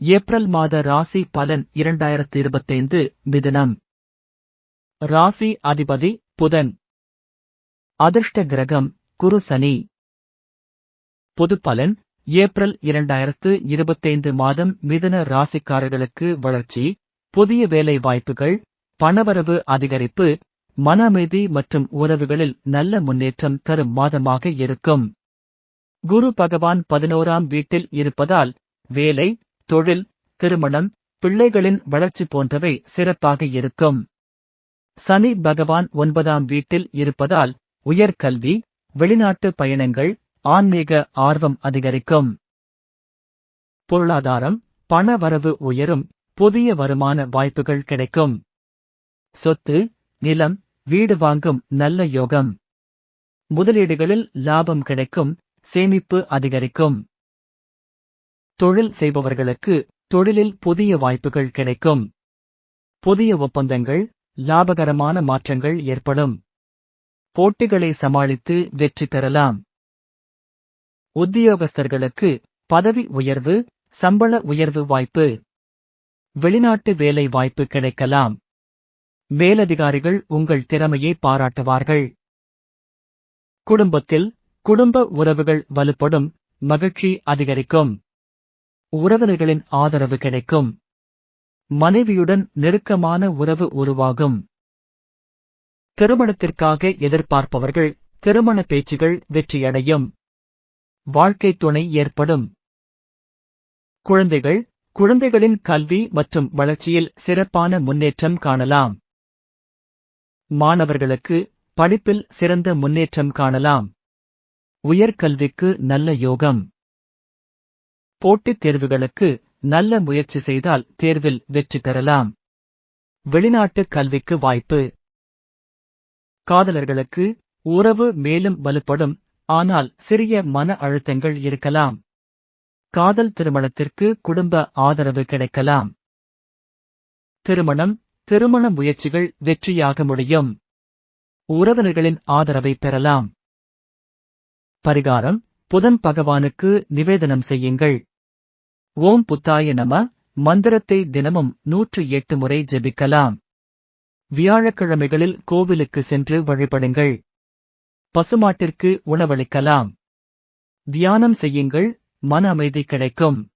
April மாத ராசி பலன் இரண்டாயிரத்து இருபத்தைந்து மிதுனம். ராசி அதிபதி புதன். அதிர்ஷ்ட கிரகம் குரு சனி. பொது பலன் ஏப்ரல் இரண்டாயிரத்து இருபத்தைந்து மாதம் மிதுன ராசிக்காரர்களுக்கு வளர்ச்சி புதிய வேலை வாய்ப்புகள் பணவரவு அதிகரிப்பு மன அமைதி மற்றும் உறவுகளில் நல்ல முன்னேற்றம் தரும் மாதமாக இருக்கும். குரு பகவான் பதினோராம் வீட்டில் இருப்பதால் வேலை தொழில் திருமணம் பிள்ளைகளின் வளர்ச்சி போன்றவை சிறப்பாக இருக்கும். சனி பகவான் ஒன்பதாம் வீட்டில் இருப்பதால் உயர்கல்வி வெளிநாட்டு பயணங்கள் ஆன்மீக ஆர்வம் அதிகரிக்கும். பொருளாதாரம் பண வரவு உயரும் புதிய வருமான வாய்ப்புகள் கிடைக்கும். சொத்து நிலம் வீடு வாங்கும் நல்ல யோகம். முதலீடுகளில் லாபம் கிடைக்கும் சேமிப்பு அதிகரிக்கும். தொழில் செய்பவர்களுக்கு தொழிலில் புதிய வாய்ப்புகள் கிடைக்கும். புதிய ஒப்பந்தங்கள் லாபகரமான மாற்றங்கள் ஏற்படும். போட்டிகளை சமாளித்து வெற்றி பெறலாம். உத்தியோகஸ்தர்களுக்கு பதவி உயர்வு சம்பள உயர்வு வாய்ப்பு. வெளிநாட்டு வேலை வாய்ப்பு கிடைக்கலாம். மேலதிகாரிகள் உங்கள் திறமையை பாராட்டுவார்கள். குடும்பத்தில் குடும்ப உறவுகள் வலுப்படும் மகிழ்ச்சி அதிகரிக்கும். உறவினர்களின் ஆதரவு கிடைக்கும். மனைவியுடன் நெருக்கமான உறவு உருவாகும். திருமணத்திற்காக எதிர்பார்ப்பவர்கள் திருமண பேச்சுகள் வெற்றியடையும். வாழ்க்கை துணை ஏற்படும். குழந்தைகள் குழந்தைகளின் கல்வி மற்றும் வளர்ச்சியில் சிறப்பான முன்னேற்றம் காணலாம். மாணவர்களுக்கு படிப்பில் சிறந்த முன்னேற்றம் காணலாம். உயர்கல்விக்கு நல்ல யோகம். போட்டித் தேர்வுகளுக்கு நல்ல முயற்சி செய்தால் தேர்வில் வெற்றி பெறலாம். வெளிநாட்டு கல்விக்கு வாய்ப்பு. காதலர்களுக்கு உறவு மேலும் வலுப்படும் ஆனால் சிறிய மன அழுத்தங்கள் இருக்கலாம். காதல் திருமணத்திற்கு குடும்ப ஆதரவு கிடைக்கலாம். திருமணம் திருமண முயற்சிகள் வெற்றியாக முடியும். உறவினர்களின் ஆதரவை பெறலாம். பரிகாரம் புதன் பகவானுக்கு நிவேதனம் செய்யுங்கள். ஓம் புத்தாய நம. மந்திரத்தை தினமும் நூற்று எட்டு முறை ஜெபிக்கலாம். வியாழக்கிழமைகளில் கோவிலுக்கு சென்று வழிபடுங்கள். பசுமாட்டிற்கு உணவளிக்கலாம். தியானம் செய்யுங்கள். மன அமைதி கிடைக்கும்.